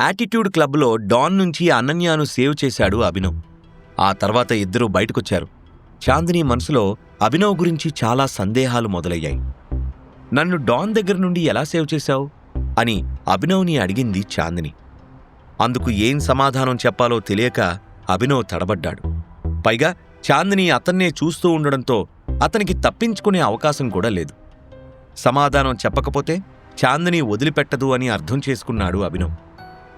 Attitude క్లబ్లో don నుంచి అనన్యాను save చేశాడు అభినవ్. ఆ తర్వాత ఇద్దరూ బయటకొచ్చారు. చాందిని మనసులో అభినవ్ గురించి చాలా సందేహాలు మొదలయ్యాయి. నన్ను డాన్ దగ్గర నుండి ఎలా సేవ్ చేశావు? అని అభినవ్ని అడిగింది చాందిని. అందుకు ఏం సమాధానం చెప్పాలో తెలియక అభినవ్ తడబడ్డాడు. పైగా చాందిని అతన్నే చూస్తూ ఉండడంతో అతనికి తప్పించుకునే అవకాశం కూడా లేదు. సమాధానం చెప్పకపోతే చాందిని వదిలిపెట్టదు అని అర్థం చేసుకున్నాడు అభినవ్.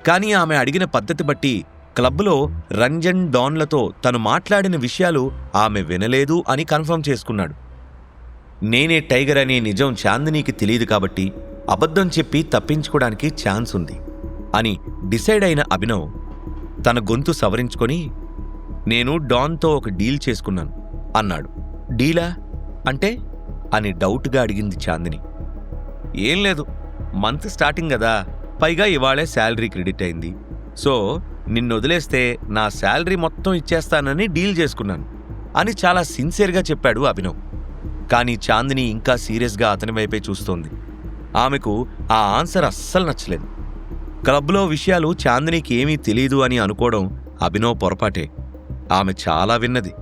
కానీ ఆమె అడిగిన పద్ధతి బట్టి క్లబ్లో రంజన్ డాన్లతో తను మాట్లాడిన విషయాలు ఆమె వినలేదు అని కన్ఫర్మ్ చేసుకున్నాడు. నేనే టైగర్ అనే నిజం చాందినీకి తెలియదు కాబట్టి అబద్ధం చెప్పి తప్పించుకోవడానికి ఛాన్స్ ఉంది అని డిసైడ్ అయిన అభినవ్ తన గొంతు సవరించుకొని నేను డాన్తో ఒక డీల్ చేసుకున్నాను అన్నాడు. డీలా? అంటే? అని డౌట్గా అడిగింది చాందిని. ఏం లేదు మంత్ స్టార్టింగ్ కదా పైగా ఇవాళే శాలరీ క్రెడిట్ అయింది. సో నిన్ను వదిలేస్తే నా శాలరీ మొత్తం ఇచ్చేస్తానని డీల్ చేసుకున్నాను అని చాలా సిన్సియర్గా చెప్పాడు అభినవ్. కానీ చాందిని ఇంకా సీరియస్గా అతని వైపే చూస్తోంది. ఆమెకు ఆ ఆన్సర్ అస్సలు నచ్చలేదు. క్లబ్లో విషయాలు చాందినికి ఏమీ తెలీదు అని అనుకోవడం అభినవ్ పొరపాటే. ఆమె చాలా విన్నది.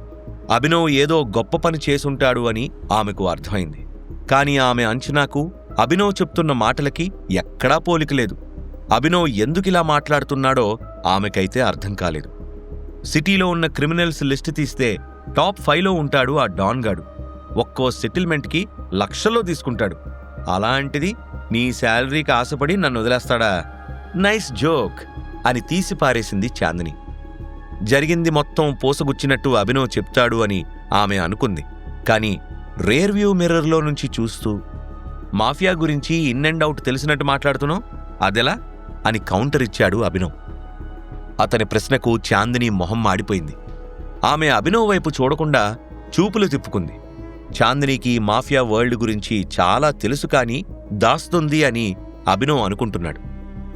అభినవ్ ఏదో గొప్ప పని చేసుంటాడు అని ఆమెకు అర్థమైంది. కానీ ఆమె అంచనాకు అభినవ్ చెప్తున్న మాటలకి ఎక్కడా పోలికలేదు అభినవ్ ఎందుకిలా మాట్లాడుతున్నాడో ఆమెకైతే అర్థం కాలేదు. సిటీలో ఉన్న క్రిమినల్స్ లిస్ట్ తీస్తే టాప్ ఫైవ్లో ఉంటాడు ఆ డాన్ గాడు. ఒక్కో సెటిల్మెంట్కి లక్షల్లో తీసుకుంటాడు. అలాంటిది నీ శాలరీకి ఆశపడి నన్ను వదిలేస్తాడా? నైస్ జోక్ అని తీసి పారేసింది చాందిని. జరిగింది మొత్తం పోసగుచ్చినట్టు అభినవ్ చెప్తాడు అని ఆమె అనుకుంది. కానీ రేర్ వ్యూ మిర్రర్లో నుంచి చూస్తూ మాఫియా గురించి ఇన్ అండ్ అవుట్ తెలిసినట్టు మాట్లాడుతున్నావు? అదెలా? అని కౌంటర్ ఇచ్చాడు అభినవ్. అతని ప్రశ్నకు చాందిని మొహం మాడిపోయింది. ఆమె అభినవ్ వైపు చూడకుండా చూపులు తిప్పుకుంది. చాందినికి మాఫియా వరల్డ్ గురించి చాలా తెలుసు కానీ దాస్తుంది అని అభినవ్ అనుకుంటున్నాడు.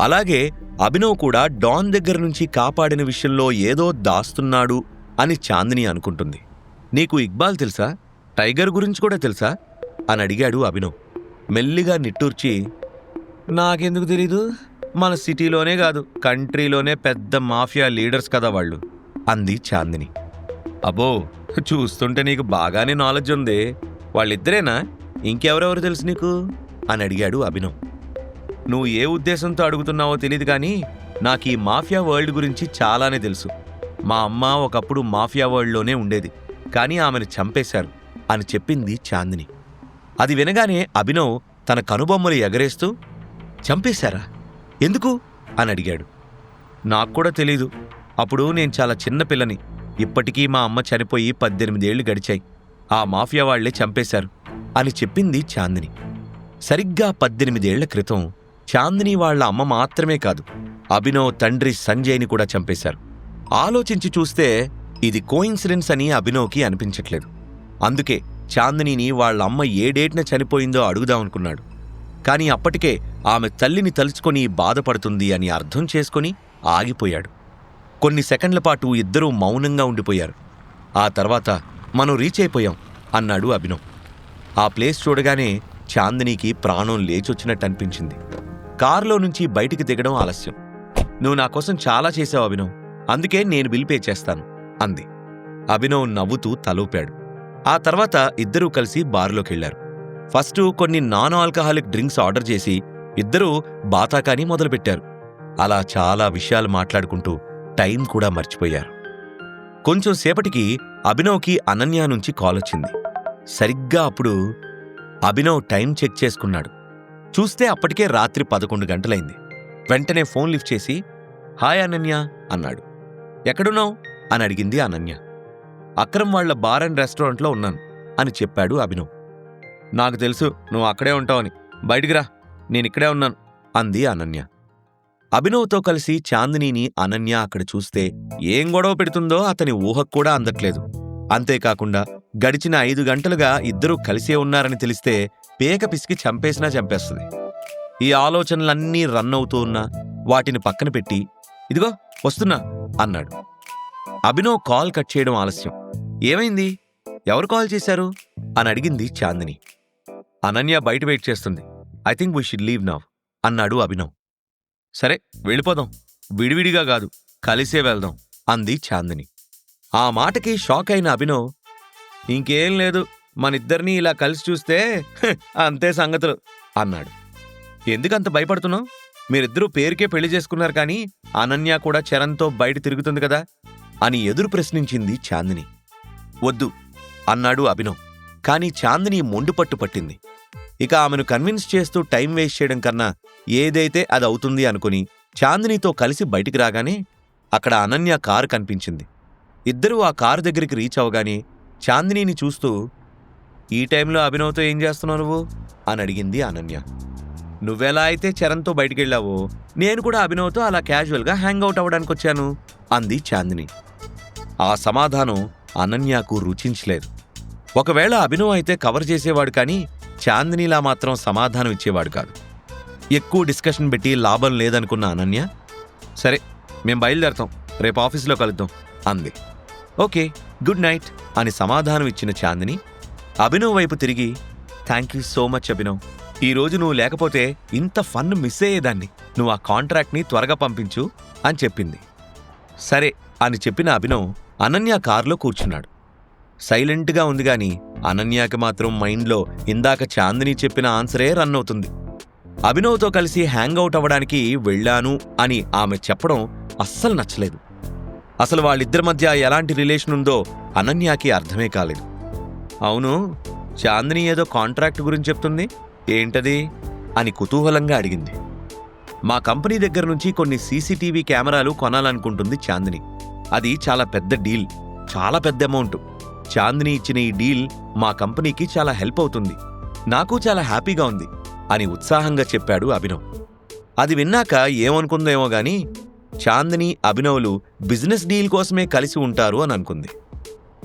అలాగే అభినవ్ కూడా డాన్ దగ్గర నుంచి కాపాడిన విషయంలో ఏదో దాస్తున్నాడు అని చాందిని అనుకుంటుంది. నీకు ఇక్బాల్ తెలుసా? టైగర్ గురించి కూడా తెలుసా? అని అడిగాడు అభినవ్. మెల్లిగా నిట్టూర్చి నాకెందుకు తెలీదు? మన సిటీలోనే కాదు కంట్రీలోనే పెద్ద మాఫియా లీడర్స్ కదా వాళ్ళు. అంది చాందిని. అబ్బో చూస్తుంటే నీకు బాగానే నాలెడ్జ్ ఉంది. వాళ్ళిద్దరేనా? ఇంకెవరెవరు తెలుసు నీకు? అని అడిగాడు అభినవ్. నువ్వు ఏ ఉద్దేశంతో అడుగుతున్నావో తెలియదు కానీ నాకు ఈ మాఫియా వరల్డ్ గురించి చాలానే తెలుసు. మా అమ్మ ఒకప్పుడు మాఫియా వరల్డ్లోనే ఉండేది కానీ ఆమెను చంపేశారు అని చెప్పింది చాందిని. అది వినగానే అభినవ్ తన కనుబొమ్మలు ఎగరేస్తూ చంపేశారా? ఎందుకు? అని అడిగాడు. నాకు కూడా తెలీదు. అప్పుడు నేను చాలా చిన్న పిల్లని. ఇప్పటికీ మా అమ్మ చనిపోయి పద్దెనిమిదేళ్ళు గడిచాయి. ఆ మాఫియా వాళ్ళే చంపేశారు అని చెప్పింది చాందిని. సరిగ్గా పద్దెనిమిదేళ్ళ క్రితం చాందిని వాళ్ళ అమ్మ మాత్రమే కాదు అభినవ్ తండ్రి సంజయ్ని కూడా చంపేశారు. ఆలోచించి చూస్తే ఇది కోయిన్సిడెన్స్ అని అభినవ్కి అనిపించట్లేదు. అందుకే చాందినిని వాళ్ళ అమ్మ ఏ డేట్న చనిపోయిందో అడుగుదామనుకున్నాడు కానీ అప్పటికే ఆమె తల్లిని తలుచుకొని బాధపడుతుంది అని అర్థం చేసుకొని ఆగిపోయాడు. కొన్ని సెకండ్ల పాటు ఇద్దరూ మౌనంగా ఉండిపోయారు. ఆ తర్వాత మనం రీచ్ అయిపోయాం అన్నాడు అభినవ్. ఆ ప్లేస్ చూడగానే చాందినికి ప్రాణం లేచొచ్చినట్టు అనిపించింది. కారులో నుంచి బయటికి దిగడం ఆలస్యం. నువ్వు నా కోసం చాలా చేసావు అభినవ్. అందుకే నేను బిల్ పే చేస్తాను అంది. అభినవ్ నవ్వుతూ తలూపాడు. ఆ తర్వాత ఇద్దరూ కలిసి బారులోకెళ్ళారు ఫస్ట్ కొన్ని నాన్ ఆల్కహాలిక్ డ్రింక్స్ ఆర్డర్ చేసి ఇద్దరూ బాతాకాని మొదలుపెట్టారు. అలా చాలా విషయాలు మాట్లాడుకుంటూ టైం కూడా మర్చిపోయారు. కొంచెం సేపటికి అభినవ్కి అనన్య నుంచి కాల్ వచ్చింది. సరిగ్గా అప్పుడు అభినవ్ టైం చెక్ చేసుకున్నాడు. చూస్తే అప్పటికే రాత్రి పదకొండు గంటలైంది. వెంటనే ఫోన్ లిఫ్ట్ చేసి హాయ్ అనన్య అన్నాడు. ఎక్కడున్నావు? అని అడిగింది అనన్య. అక్రమ్ వాళ్ళ బార్ అండ్ రెస్టారెంట్లో ఉన్నాను అని చెప్పాడు అభినవ్. నాకు తెలుసు నువ్వు అక్కడే ఉంటావని. బయటికి రా. నేనిక్కడే ఉన్నాను అంది అనన్య. అభినవ్తో కలిసి చాందినీని అనన్య అక్కడ చూస్తే ఏం గొడవ పెడుతుందో అతని ఊహకు కూడా అందట్లేదు. అంతేకాకుండా గడిచిన ఐదు గంటలుగా ఇద్దరూ కలిసే ఉన్నారని తెలిస్తే పేక పిసికి చంపేసినా చంపేస్తుంది. ఈ ఆలోచనలన్నీ రన్ అవుతూ ఉన్నా వాటిని పక్కన పెట్టి ఇదిగో వస్తున్నా అన్నాడు. అభినవ్ కాల్ కట్ చేయడం ఆలస్యం. ఏమైంది? ఎవరు కాల్ చేశారు? అని అడిగింది చాందిని. అనన్య బయట వెయిట్ చేస్తుంది. I think we should leave now అన్నాడు అభినవ్. సరే వెళ్ళిపోదాం. విడివిడిగా కాదు కలిసే వెళ్దాం అంది చాందిని. ఆ మాటకి షాక్ అయిన అభినవ్ ఇంకేం లేదు మనిద్దరినీ ఇలా కలిసి చూస్తే అంతే సంగతులు అన్నాడు. ఎందుకంత భయపడుతున్నావు? మీరిద్దరూ పేరుకే పెళ్ళి చేసుకున్నారు కానీ అనన్య కూడా చరణ్తో బయట తిరుగుతుంది కదా అని ఎదురు ప్రశ్నించింది చాందిని. వద్దు అన్నాడు అభినవ్. కానీ చాందిని మొండుపట్టు పట్టింది. ఇక ఆమెను కన్విన్స్ చేస్తూ టైం వేస్ట్ చేయడం కన్నా ఏదైతే అది అవుతుంది అనుకుని చాందినీతో కలిసి బయటికి రాగానే అక్కడ అనన్య కారు కనిపించింది. ఇద్దరూ ఆ కారు దగ్గరికి రీచ్ అవగానే చాందినిని చూస్తూ ఈ టైంలో అభినవ్తో ఏం చేస్తున్నావు నువ్వు? అని అడిగింది అనన్య. నువ్వెలా అయితే చరణ్తో బయటికెళ్ళావో నేను కూడా అభినవ్తో అలా క్యాజువల్గా హ్యాంగ్ అవుట్ అవ్వడానికి వచ్చాను అంది చాందిని. ఆ సమాధానం అనన్యకు రుచించలేదు. ఒకవేళ అభినవ్ అయితే కవర్ చేసేవాడు కానీ చాందినిలా మాత్రం సమాధానం ఇచ్చేవాడు కాదు. ఎక్కువ డిస్కషన్ పెట్టి లాభం లేదనుకున్న అనన్య సరే మేం బయలుదేరతాం. రేపు ఆఫీసులో కలుద్దాం అంది. ఓకే గుడ్ నైట్ అని సమాధానం ఇచ్చిన చాందిని అభినవ్ వైపు తిరిగి thank you so much Abhinav. ఈ రోజు నువ్వు లేకపోతే ఇంత ఫన్ మిస్ అయ్యేదాన్ని. నువ్వు ఆ కాంట్రాక్ట్ని త్వరగా పంపించు అని చెప్పింది. సరే అని చెప్పిన అభినవ్ అనన్య కారులో కూర్చున్నాడు. సైలెంట్గా ఉంది గాని అనన్యకి మాత్రం మైండ్లో ఇందాక చాందిని చెప్పిన ఆన్సరే రన్ అవుతుంది. అభినవ్తో కలిసి హ్యాంగ్ అవుట్ అవ్వడానికి వెళ్ళాను అని ఆమె చెప్పడం అస్సలు నచ్చలేదు. అసలు వాళ్ళిద్దరి మధ్య ఎలాంటి రిలేషన్ ఉందో అనన్యకి అర్థమే కాలేదు. అవును చాందిని ఏదో కాంట్రాక్ట్ గురించి చెప్తుంది? ఏంటది? అని కుతూహలంగా అడిగింది. మా కంపెనీ దగ్గర నుంచి కొన్ని సీసీటీవీ కెమెరాలు కొనాలనుకుంటుంది చాందిని. అది చాలా పెద్ద డీల్ చాలా పెద్ద అమౌంట్. చాందిని ఇచ్చిన ఈ డీల్ మా కంపెనీకి చాలా హెల్ప్ అవుతుంది. నాకు చాలా హ్యాపీగా ఉంది అని ఉత్సాహంగా చెప్పాడు అభినవ్. అది విన్నాక ఏమనుకుందేమో గాని చాందిని అభినవ్లు బిజినెస్ డీల్ కోసమే కలిసి ఉంటారు అని అనుకుంది.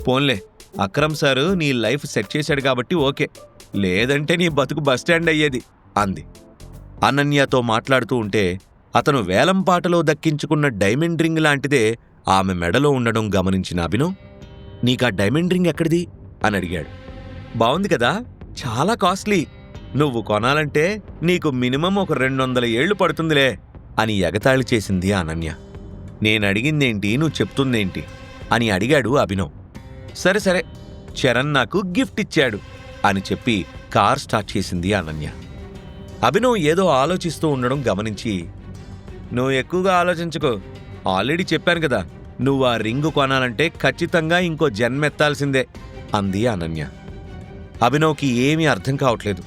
పోన్లే అక్రమ్ సారు నీ లైఫ్ సెట్ చేశాడు కాబట్టి ఓకే లేదంటే నీ బతుకు బస్టాండ్ అయ్యేది అంది. అనన్యతో మాట్లాడుతూ ఉంటే అతను వేలంపాటలో దక్కించుకున్న డైమండ్ రింగ్ లాంటిదే ఆమె మెడలో ఉండడం గమనించిన అభినవ్. నీకా డైమండ్ రింగ్ ఎక్కడిది? అని అడిగాడు. బావుంది కదా? చాలా కాస్ట్లీ. నువ్వు కొనాలంటే నీకు మినిమం ఒక రెండు వందల ఏళ్ళు పడుతుందిలే అని ఎగతాళి చేసింది అనన్య. నేనడిగిందేంటి? నువ్వు చెప్తుందేంటి? అని అడిగాడు అభినవ్. సరే సరే. చరణ్ నాకు గిఫ్ట్ ఇచ్చాడు అని చెప్పి కార్ స్టార్ట్ చేసింది అనన్య. అభినవ్ ఏదో ఆలోచిస్తూ ఉండడం గమనించి నువ్వు ఎక్కువగా ఆలోచించుకో. ఆల్రెడీ చెప్పాను కదా నువ్వు ఆ రింగు కొనాలంటే ఖచ్చితంగా ఇంకో జన్మెత్తాల్సిందే అంది అనన్య. అభినవ్కి ఏమీ అర్థం కావట్లేదు.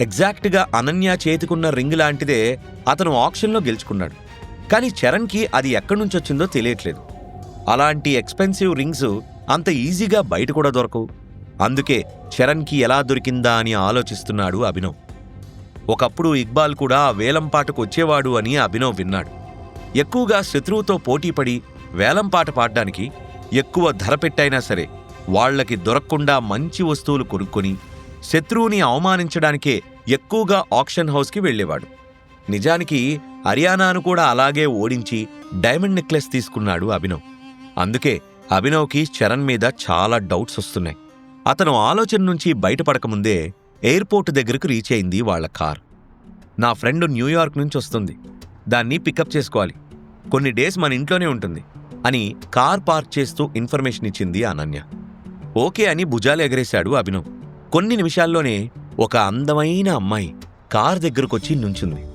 ఎగ్జాక్ట్గా అనన్య చేతికున్న రింగ్ లాంటిదే అతను ఆప్షన్లో గెలుచుకున్నాడు. కానీ చరణ్కి అది ఎక్కడి నుంచి వచ్చిందో తెలియట్లేదు. అలాంటి ఎక్స్పెన్సివ్ రింగ్స్ అంత ఈజీగా బయట కూడా దొరకవు. అందుకే చరణ్కి ఎలా దొరికిందా అని ఆలోచిస్తున్నాడు అభినవ్. ఒకప్పుడు ఇక్బాల్ కూడా ఆ వేలంపాటకు వచ్చేవాడు అని అభినవ్ విన్నాడు. ఎక్కువగా శత్రువుతో పోటీపడి వేలంపాట పాడ్డానికి ఎక్కువ ధర పెట్టైనా సరే వాళ్ళకి దొరక్కుండా మంచి వస్తువులు కొనుక్కొని శత్రువుని అవమానించడానికే ఎక్కువగా ఆక్షన్ హౌస్కి వెళ్ళేవాడు. నిజానికి హర్యానాను కూడా అలాగే ఓడించి డైమండ్ నెక్లెస్ తీసుకున్నాడు అభినవ్. అందుకే అభినవ్కి చరణ్ మీద చాలా డౌట్స్ వస్తున్నాయి. అతను ఆలోచన నుంచి బయటపడకముందే ఎయిర్పోర్ట్ దగ్గరకు రీచ్ అయింది వాళ్ళ కార్. నా ఫ్రెండ్ న్యూయార్క్ నుంచి వస్తుంది. దాన్ని పికప్ చేసుకోవాలి. కొన్ని డేస్ మన ఇంట్లోనే ఉంటుంది. అని కార్ పార్క్ చేస్తూ ఇన్ఫర్మేషన్ ఇచ్చింది అనన్య. ఓకే అని భుజాలు ఎగరేశాడు అభినవ్. కొన్ని నిమిషాల్లోనే ఒక అందమైన అమ్మాయి కార్ దగ్గరకొచ్చి నుంచుంది.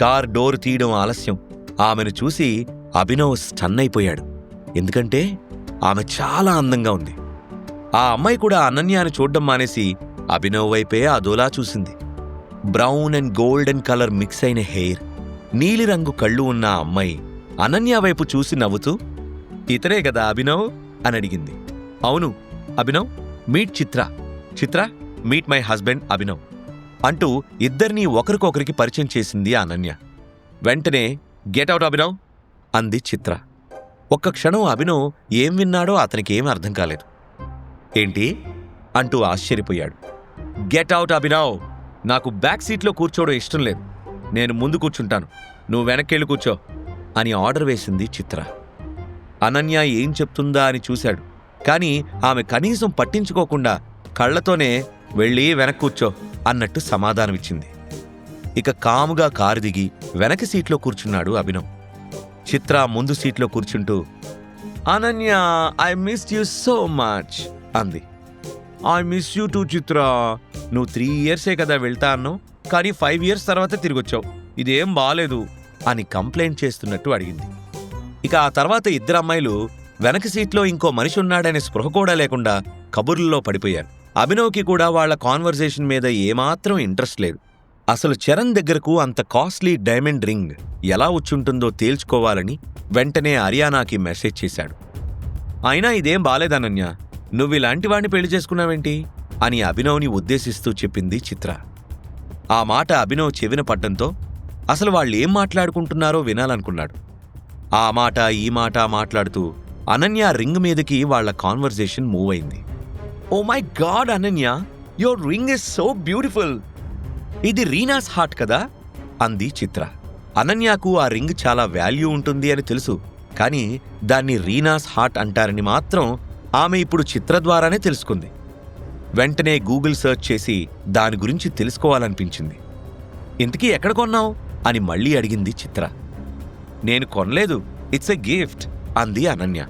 కార్ డోర్ తీయడం ఆలస్యం. ఆమెను చూసి అభినవ్ స్టన్ అయిపోయాడు. ఎందుకంటే ఆమె చాలా అందంగా ఉంది. ఆ అమ్మాయి కూడా అనన్యాని చూడడం మానేసి అభినవ్ వైపే అదోలా చూసింది. Brown and golden colour mix అయిన హెయిర్ నీలిరంగు కళ్ళు ఉన్న ఆ అమ్మాయి అనన్య వైపు చూసి నవ్వుతూ ఇతరే కదా అభినవ్? అని అడిగింది. అవును Abhinav meet Chitra. Chitra meet my husband Abhinav అంటూ ఇద్దరినీ ఒకరికొకరికి పరిచయం చేసింది అనన్య. వెంటనే గెట్ అవుట్ అభినవ్ అంది చిత్ర. ఒక్క క్షణం అభినవ్ ఏం విన్నాడో అతనికి ఏం అర్థం కాలేదు. ఏంటి? అంటూ ఆశ్చర్యపోయాడు. Get out Abhinav! నాకు బ్యాక్ సీట్లో కూర్చోవడం ఇష్టం లేదు. నేను ముందు కూర్చుంటాను. నువ్వు వెనక్కి వెళ్ళి కూర్చో అని ఆర్డర్ వేసింది చిత్ర. అనన్య ఏం చెప్తుందా అని చూశాడు. కానీ ఆమె కనీసం పట్టించుకోకుండా కళ్ళతోనే వెళ్ళి వెనక్కి కూర్చో అన్నట్టు సమాధానమిచ్చింది. ఇక కాముగా కారు దిగి వెనక సీట్లో కూర్చున్నాడు అభినవ్. చిత్ర ముందు సీట్లో కూర్చుంటూ Ananya I miss you so much అంది. I miss you too Chitra. నువ్వు త్రీ ఇయర్సే కదా వెళ్తా అన్నావు కానీ ఫైవ్ ఇయర్స్ తర్వాత తిరిగొచ్చావు. ఇదేం బాలేదు అని కంప్లైంట్ చేస్తున్నట్టు అడిగింది. ఇక ఆ తర్వాత ఇద్దరు అమ్మాయిలు వెనక సీట్లో ఇంకో మనిషి ఉన్నాడనే స్పృహ కూడా లేకుండా కబుర్లలో పడిపోయారు. అభినవ్కి కూడా వాళ్ళ కాన్వర్సేషన్ మీద ఏమాత్రం ఇంట్రెస్ట్ లేదు. అసలు చరణ్ దగ్గరకు అంత కాస్ట్లీ డైమండ్ రింగ్ ఎలా వచ్చుంటుందో తేల్చుకోవాలని వెంటనే అరియానాకి మెసేజ్ చేశాడు. అయినా ఇదేం బాలేదనన్య నువ్వు ఇలాంటి వాణ్ణి పెళ్ళి చేసుకున్నావేంటి? అని అభినవ్ని ఉద్దేశిస్తూ చెప్పింది చిత్ర. ఆ మాట అభినవ్ చెవిన పడ్డంతో అసలు వాళ్ళు ఏం మాట్లాడుకుంటున్నారో వినాలనుకున్నాడు. ఆ మాట ఈ మాట మాట్లాడుతూ అనన్య రింగ్ మీదకి వాళ్ళ కాన్వర్జేషన్ మూవ్ అయింది. ఓ my god Ananya! Your ring is so beautiful! ఇది రీనాస్ హార్ట్ కదా? అంది చిత్ర. అనన్యకు ఆ రింగ్ చాలా వాల్యూ ఉంటుంది అని తెలుసు కానీ దాన్ని రీనాస్ హార్ట్ అంటారని మాత్రం ఆమె ఇప్పుడు చిత్ర ద్వారానే తెలుసుకుంది. వెంటనే గూగుల్ సెర్చ్ చేసి దాని గురించి తెలుసుకోవాలనిపించింది. ఇంతకీ ఎక్కడ కొన్నావు? అని మళ్ళీ అడిగింది చిత్ర. నేను కొనలేదు. ఇట్స్ ఎ గిఫ్ట్ అంది అనన్య.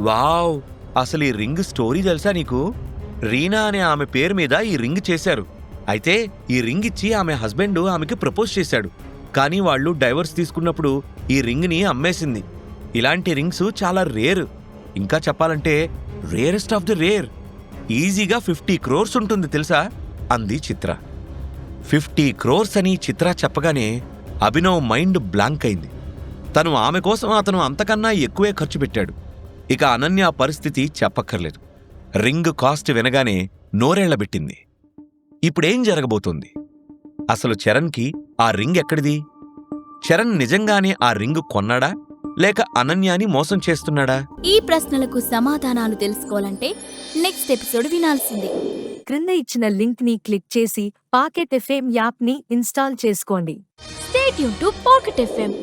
వావ్ అసలు ఈ రింగ్ స్టోరీ తెలుసా నీకు? రీనా అనే ఆమె పేరు మీద ఈ రింగ్ చేశారు. అయితే ఈ రింగ్ ఇచ్చి ఆమె హస్బెండ్ ఆమెకి ప్రపోజ్ చేశాడు. కానీ వాళ్ళు డైవర్స్ తీసుకున్నప్పుడు ఈ రింగ్ని అమ్మేసింది. ఇలాంటి రింగ్స్ చాలా రేర్. ఇంకా చెప్పాలంటే రేరెస్ట్ ఆఫ్ ది రేర్. ఈజీగా ఫిఫ్టీ క్రోర్స్ ఉంటుంది తెలుసా? అంది చిత్ర. ఫిఫ్టీ క్రోర్స్ అని చిత్ర చెప్పగానే అభినవ్ మైండ్ బ్లాంక్ అయింది. తను ఆమె కోసం అతను అంతకన్నా ఎక్కువే ఖర్చు పెట్టాడు. ఇక అనన్య పరిస్థితి చెప్పక్కర్లేదు. రింగ్ కాస్ట్ వినగానే నోరేళ్ళబెట్టింది ఇప్పుడేం జరగబోతోంది? అసలు చరణ్కి ఆ రింగ్ ఎక్కడిది? చరణ్ నిజంగానే ఆ రింగ్ కొన్నాడా? లేక అనన్యాని మోసం చేస్తున్నాడా? ఈ ప్రశ్నలకు సమాధానాలు తెలుసుకోవాలంటే నెక్స్ట్ ఎపిసోడ్ వినాల్సిందే. క్రింద ఇచ్చిన లింక్ని క్లిక్ చేసి పాకెట్ ఎఫ్ఎం యాప్ని ఇన్స్టాల్ చేసుకోండి. స్టేట్ యూన్ టు పాకెట్ ఎఫ్ఎం